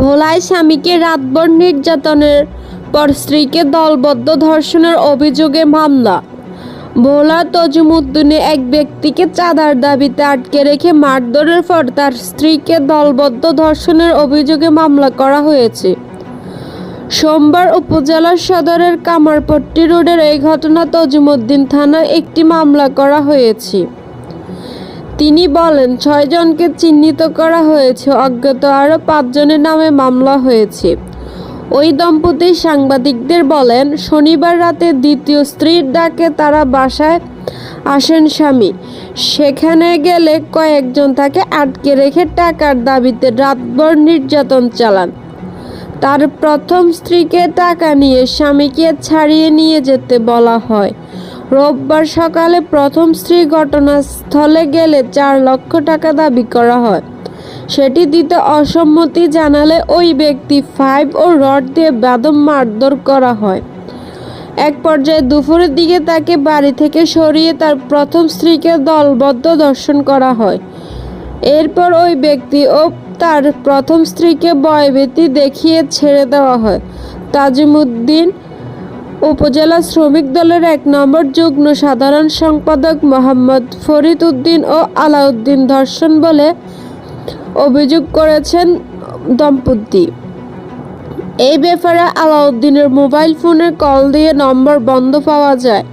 ভোলায় স্বামীকে রাতভর নির্যাতনের পর স্ত্রীকে দলবদ্ধ ধর্ষণের অভিযোগে মামলা। ভোলা তজুমুদ্দিনে এক ব্যক্তিকে চাঁদার দাবিতে আটকে রেখে মারধরের পর তার স্ত্রীকে দলবদ্ধ ধর্ষণের অভিযোগে মামলা করা হয়েছে। সোমবার উপজেলা সদরের কামারপট্টি রোডের এই ঘটনা তজুমুদ্দিন থানায় একটি মামলা করা হয়েছে। তিনি বলেন ছয়জনকে চিহ্নিত করা হয়েছে। অজ্ঞাত আরও পাঁচজনের নামে মামলা হয়েছে। ওই দম্পতি সাংবাদিকদের বলেন, শনিবার রাতে দ্বিতীয় স্ত্রীর ডাকে তারা বাসায় আসেন স্বামী। সেখানে গেলে কয়েকজন তাকে আটকে রেখে টাকার দাবিতে রাতভর নির্যাতন চালান। তার প্রথম স্ত্রীকে টাকা নিয়ে স্বামীকে ছাড়িয়ে নিয়ে যেতে বলা হয়। রোববার সকালে প্রথম স্ত্রী ঘটনাস্থলে গেলে চার লক্ষ টাকা দাবি করা হয়। সেটি দিতে অসম্মতি জানালে ওই ব্যক্তি ফাইভ ও রড দিয়ে বেদম মারধর করা হয়। এক পর্যায়ে দুপুরের দিকে তাকে বাড়ি থেকে সরিয়ে তার প্রথম স্ত্রীকে দলবদ্ধ দর্শন করা হয়। এরপর ওই ব্যক্তি ও তার প্রথম স্ত্রীকে বয়বেতি দেখিয়ে ছেড়ে দেওয়া হয়। তাজিমুদ্দিন উপজেলা শ্রমিক দলের এক নম্বর যুগ্ম সাধারণ সম্পাদক মোহাম্মদ ফরিদ উদ্দিন ও আলাউদ্দিন ধর্ষণ বলে অভিযোগ করেছেন দম্পতি। এই ব্যাপারে আলাউদ্দিনের মোবাইল ফোনে কল দিয়ে নম্বর বন্ধ পাওয়া যায়।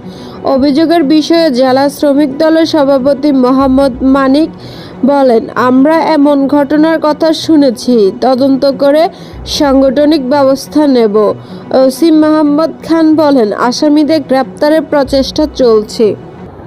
অভিযোগের বিষয়ে জেলা শ্রমিক দলের সভাপতি মোহাম্মদ মানিক বলেন, আমরা এমন ঘটনার কথা শুনেছি। তদন্ত করে সাংগঠনিক ব্যবস্থা নেব। ওসি মোহাম্মদ খান বলেন, আসামিদের গ্রেপ্তারের প্রচেষ্টা চলছে।